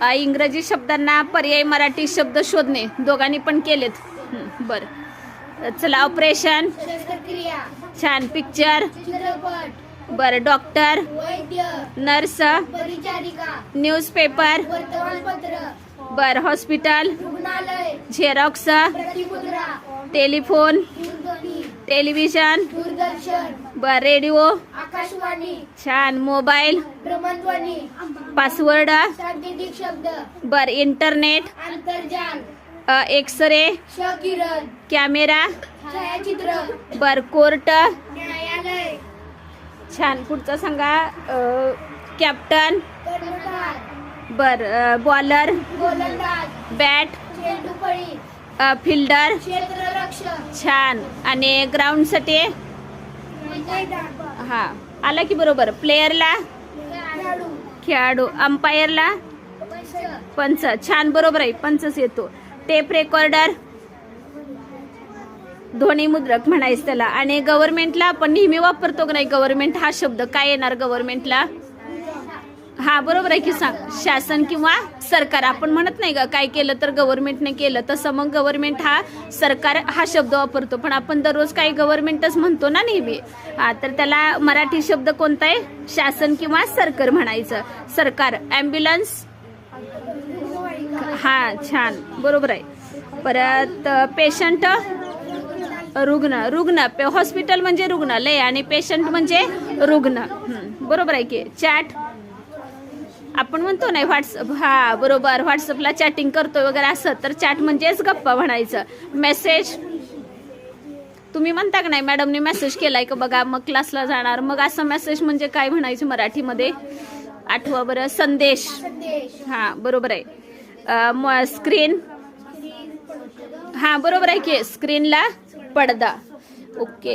इंग्रजी शब्दांना पर्यायी मराठी शब्द शोधणे दोघांनी पण केलेत. बरं. चला ऑपरेशन छान. पिक्चर बरं डॉक्टर नर्स न्यूजपेपर बरं हॉस्पिटल झेरॉक्स टेलिफोन टेलिव्हिजन. दूरदर्शन. बरं रेडिओ. आकाशवाणी. छान मोबाईल. भ्रमणध्वनी पासवर्ड. सांकेतिक शब्द. बरं इंटरनेट. आंतरजाल अ, एक्सरे. क्षकिरण कॅमेरा. छायाचित्र. बरं कोर्ट. न्यायालय. छान पुढचं सांगा. कॅप्टन. बरं बॉलर. गोलंदाज. बॅट. चेंडूफळी फिल्डर. छान. आणि ग्राउंडसाठी? हा. आला की बरोबर. प्लेयरला? खेळाडू. खेळाडू. अंपायरला? पंच. पंच छान बरोबर आहे. पंचच येतो. टेप रेकॉर्डर ध्वनी मुद्रक म्हणायचं त्याला. आणि गव्हर्नमेंटला आपण नेहमी वापरतो का नाही गव्हर्नमेंट हा शब्द. काय येणार गव्हर्नमेंटला हा बरोबर आहे की सांग शासन किंवा सरकार आपण म्हणत नाही का काय केलं तर गव्हर्नमेंटने केलं तसं मग गव्हर्नमेंट हा सरकार हा शब्द वापरतो. पण आपण दररोज काही गव्हर्नमेंटच म्हणतो ना नेहमी. हा तर त्याला मराठी शब्द कोणता आहे? शासन किंवा सरकार म्हणायचं. सरकार ॲम्ब्युलन्स हा छान. बरोबर आहे. परत पेशंट रुग्ण रुग्ण. हॉस्पिटल म्हणजे रुग्णालय आणि पेशंट म्हणजे रुग्ण. बरोबर आहे की. चॅट आपण म्हणतो नाही व्हॉट्सअप हा बरोबर व्हॉट्सअपला चॅटिंग करतोय वगैरे असं तर चॅट म्हणजेच गप्पा म्हणायचं. मेसेज तुम्ही म्हणता का नाही मॅडमने मेसेज केलाय का बघा मग क्लासला जाणार मग असं मेसेज म्हणजे काय म्हणायचं मराठीमध्ये? आठवा बरं संदेश. संदेश हा बरोबर आहे. स्क्रीन हा बरोबर आहे की स्क्रीनला पडदा. ओके